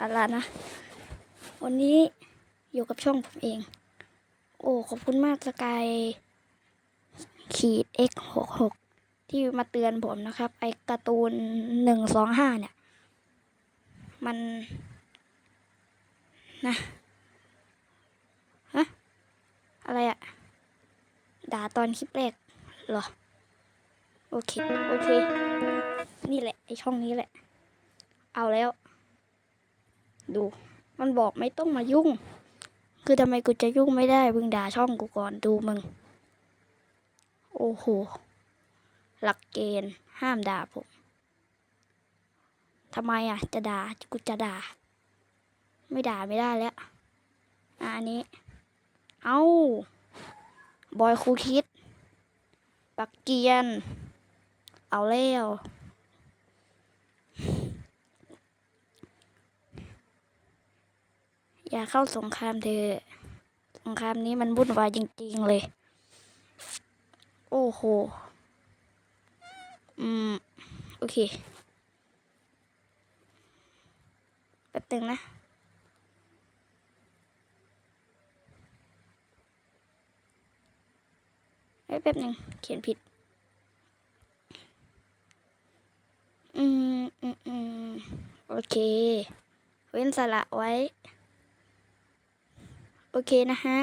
อะไรนะ วันนี้อยู่กับช่องผมเอง โอ้ ขอบคุณมากสกายขีด x หกหกที่มาเตือนผมนะครับ ไอการ์ตูนหนึ่งสองห้าเนี่ย มัน นะ ฮะ อะไรอะด่าตอนคลิปแรกเหรอ โอเค โอเค นี่แหละ ไอช่องนี้แหละ เอาแล้ว ดู มันบอกไม่ต้องมายุ่ง คือทำไมกูจะยุ่งไม่ได้มึงด่าช่องกูก่อนดูมึง โอ้โห หลักเกณฑ์ห้ามด่าผมทำไมอะ จะด่ากูจะด่า ไม่ด่าไม่ได้แล้วอันนี้ เอาบอยครูคิด ปักเกียน เอาแล้ว อย่าเข้าสงครามเถอะสงครามนี้มันวุ่นวายจริง ๆ เลย โอ้โห อืม โอเค แป๊บนึงนะเอ้ยแป๊บหนึ่งเขียนผิด อืม อืม อืม โอเค เว้นสระไว้ โอเคนะฮะ